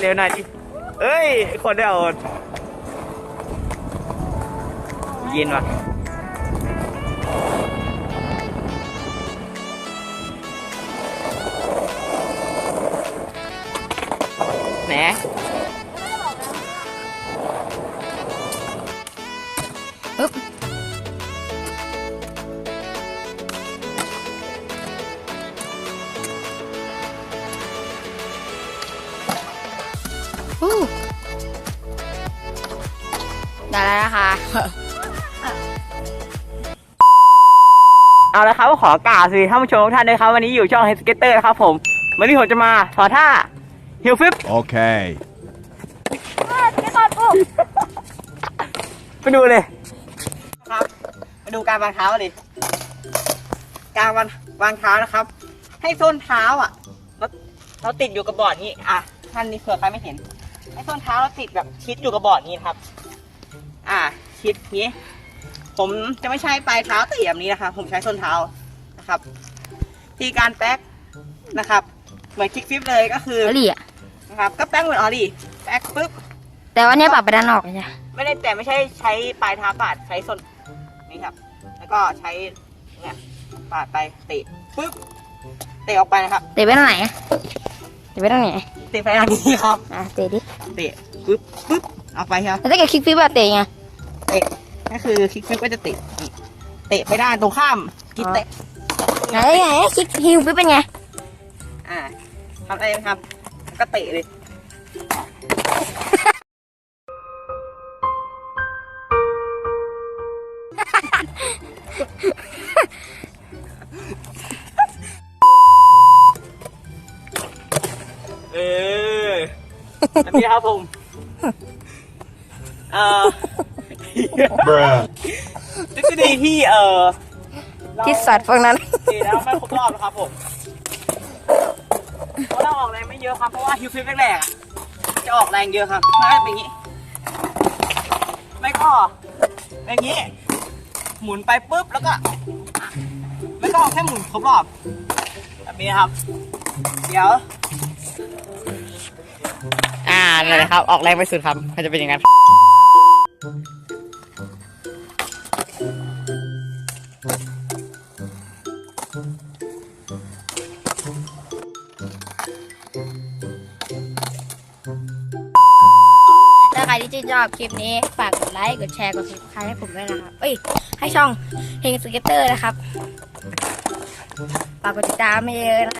เร็วหน่อยดิเอ้ย คนเดียวเย็นว่ะแหน ได้แล้วนะคะ เอาละครับขอกล่าวสวัสดีท่านผู้ชมทุกท่านด้วยครับ วันนี้อยู่ช่องเฮสเกเตอร์ครับผม วันนี้ผมจะมาสอนท่าฮิลฟิป Okay. ไปดูเลยครับไปดูการวางเท้าเลยการวางวางเท้านะครับ ให้ส้นเท้าอะเราเราติดอยู่กับบอร์ดนี้อะท่านนี้เผื่อใครไม่เห็น ให้ส้นเท้าเราติดแบบชิดอยู่กับบอร์ดนี้นะครับ อะชิดนี้ ผมจะไม่ใช้ปลายเท้าตีแบบนี้นะครับผมใช้ส้นเท้านะครับที่การแป๊กนะครับ เหมือนคิกฟิปเลยก็คืออลี่อะนะครับ ก็แป๊กเหมือนออลี่แป๊กปุ๊บ แต่ว่าเนี้ยปรับไปด้านนอกใช่ไหมไม่ได้แต่ไม่ใช่ใช้ปลายเท้าปาดใช้ส้นนี่ครับ แล้วก็ใช้เนี่ยปาดไปเตะปุ๊บเตะออกไปนะครับ เตะไปทางไหนอะเตะไปทางไหน เตะไปทางนี้ครับ อะเตะดิเตะปุ๊บปุ๊บเอาไปครับแล้วถ้าเกิดคลิกฟิปอะเตะไง เตะก็คือคลิกฟิปก็จะเตะนี่เตะไปด้านตรงข้ามกินเตะไหนไงคลิกฮิลฟิปเป็นไง อ่าทำอะไรนะครับ ก็เตะเลย เออแบบนี้ครับผมเอ่อ Bruh. ทฤษฎีที่เอ่อเราที่สัตว์พวกนั้นเตะแล้วไม่ครบรอบนะครับผมเพราะเราออกแรงไม่เยอะครับเพราะว่าฮิวฟิปแรกๆอะจะออกแรงเยอะครับไม่เป็นอย่างนี้ ไม่ก็เป็นอย่างนี้ หมุนไปปุ๊บแล้วก็ไม่ก็แค่หมุนครบรอบแบบนี้ครับ เดี๋ยว อ่านั่นแหละครับ ออกแรงไปสุดครับมันจะเป็นอย่างนั้นถ้าใครที่ชื่นชอบคลิปนี้ ฝากกดไลค์ กดแชร์ กดติดตามให้ผมด้วยนะครับ เอ้ย ให้ช่องเฮงสเก็ตเตอร์นะครับ ฝากกดติดตามไม่เยอะนะ